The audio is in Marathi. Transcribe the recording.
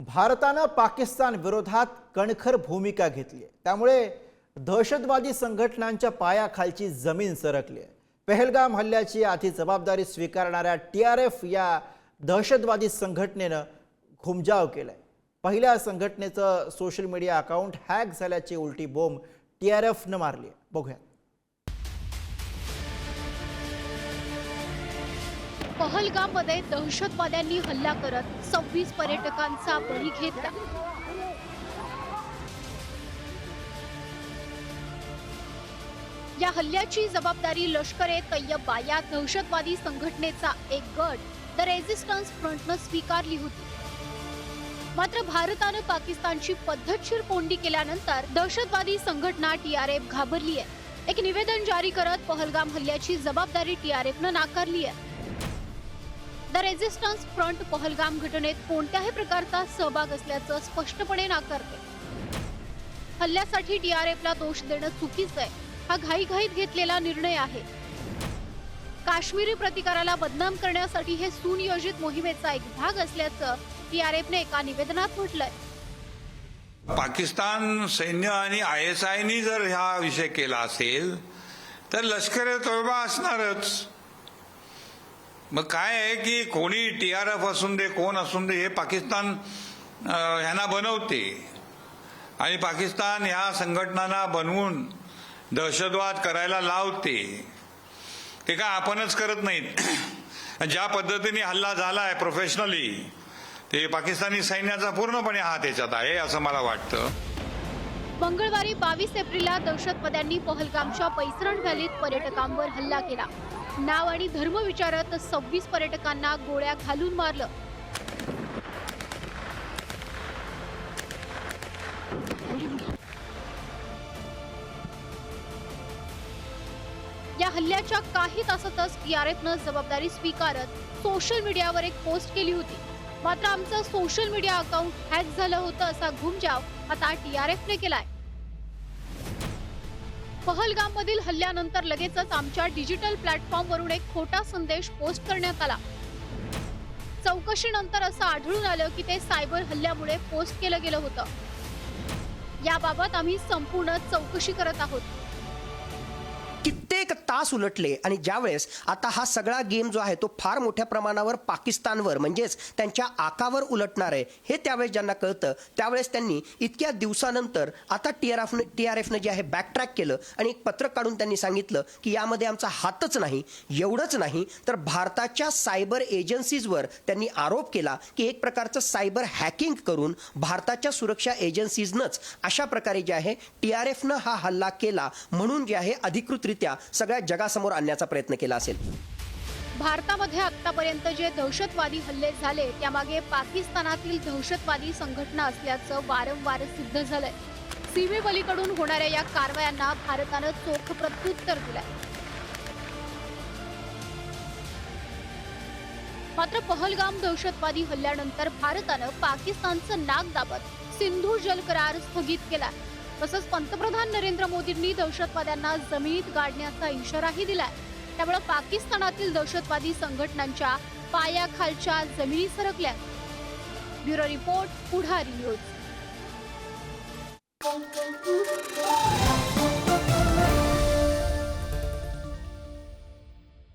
भारतानं पाकिस्तान विरोधात कणखर भूमिका घेतली आहे त्यामुळे दहशतवादी संघटनांच्या पायाखालची जमीन सरकली आहे पहलगाम हल्ल्याची आधी जबाबदारी स्वीकारणाऱ्या टी आर एफ या दहशतवादी संघटनेनं घुमजाव केलाय. पहिल्या संघटनेचं सोशल मीडिया अकाउंट हॅक झाल्याची उलटी बोंब टी आर एफनं मारली आहे बघूया पहलगाममध्ये दहशतवाद्यांनी हल्ला करत सव्वीस पर्यटकांचा बळी घेतला. या हल्ल्याची जबाबदारी लष्कर ए तय्यबा या दहशतवादी संघटनेचा एक गट द रेझिस्टन्स फ्रंटनं स्वीकारली होती. मात्र भारतानं पाकिस्तानची पद्धतशीर कोंडी केल्यानंतर दहशतवादी संघटना टीआरएफ घाबरली आहे एक निवेदन जारी करत पहलगाम हल्ल्याची जबाबदारी टीआरएफनं नाकारली आहे द रेझिस्टन्स फ्रंट पहलगाम घटनेत कोणत्याही प्रकारचा सहभाग असल्याचं स्पष्टपणे नाकारते. हल्ल्यासाठी डीआरएफला दोष देणं चुकीचं आहे हा घाईघाईत घेतलेला निर्णय आहे. काश्मीरी प्रतिकाराला बदनाम करण्यासाठी हे सुनियोजित मोहिमेचा एक भाग असल्याचं डीआरएफने एका निवेदनात म्हटलंय. पाकिस्तान सैन्य आणि आय एस आयनी जर हा विषय केला असेल तर लष्कर तोयबा असणारच. मग काय आहे की कोणी टी आर एफ असून दे कोण असून दे हे पाकिस्तान ह्यांना बनवते. आणि पाकिस्तान ह्या संघटनांना बनवून दहशतवाद करायला लावते. ते काय आपणच करत नाहीत. ज्या पद्धतीने हल्ला झाला आहे प्रोफेशनली ते पाकिस्तानी सैन्याचा पूर्णपणे हात याच्यात आहे असं मला वाटतं. मंगळवारी बावीस एप्रिलला दहशतवाद्यांनी पहलगामच्या पैसरण व्हॅलीत पर्यटकांवर हल्ला केला. नाव आणि धर्म विचारत सव्वीस पर्यटकांना गोळ्या घालून मारलं. या हल्ल्याच्या काही तासातच पीआरएफनं जबाबदारी स्वीकारत सोशल मीडियावर एक पोस्ट केली होती. मात्र आमचं सोशल मीडिया अकाउंट हॅक झालं होतं असा घुमजाव आता टीआरएफने केलाय. पहलगाम मधील हल्ल्यानंतर लगेचच आमच्या डिजिटल प्लॅटफॉर्मवरून एक खोटा संदेश पोस्ट करण्यात आला. चौकशीनंतर असं आढळून आलं की ते सायबर हल्ल्यामुळे पोस्ट केलं गेलं होतं. याबाबत आम्ही संपूर्ण चौकशी करत आहोत. तास उलटले आणि ज्यावेळेस आता हा सगळा गेम जो आहे तो फार मोठ्या प्रमाणावर पाकिस्तानवर म्हणजेच त्यांच्या आकावर उलटणार आहे हे त्यावेळेस ज्यांना कळतं त्यावेळेस त्यांनी इतक्या दिवसानंतर आता टी आर एफनं टी आर एफनं जे आहे बॅकट्रॅक केलं आणि एक पत्रक काढून त्यांनी सांगितलं की यामध्ये आमचा हातच नाही एवढंच नाही तर भारताच्या सायबर एजन्सीजवर त्यांनी आरोप केला की एक प्रकारचं सायबर हॅकिंग करून भारताच्या सुरक्षा एजन्सीजनंच अशा प्रकारे जे आहे टी आर एफनं हा हल्ला केला म्हणून जे आहे अधिकृतरित्या सगळ्या जगासमोर आणण्याचा प्रयत्न केला असेल. भारतामध्ये आतापर्यंत जे दहशतवादी हल्ले झाले त्यामागे पाकिस्तानातील दहशतवादी संघटना असल्याचं वारंवार सिद्ध झालंय. सीमेपलीकडून होणाऱ्या या कारवायांना भारतानं चोख प्रत्युत्तर दिलंय. मात्र पहलगाम दहशतवादी हल्ल्यानंतर भारतानं पाकिस्तानचं नाक दाबत सिंधू जल करार स्थगित केला तसंच पंतप्रधान नरेंद्र मोदींनी दहशतवाद्यांना जमिनीत गाडण्याचा इशाराही दिलाय. त्यामुळे पाकिस्तानातील दहशतवादी संघटनांच्या पायाखालच्या जमिनी सरकल्या ब्युरो रिपोर्ट पुढारी न्यूज.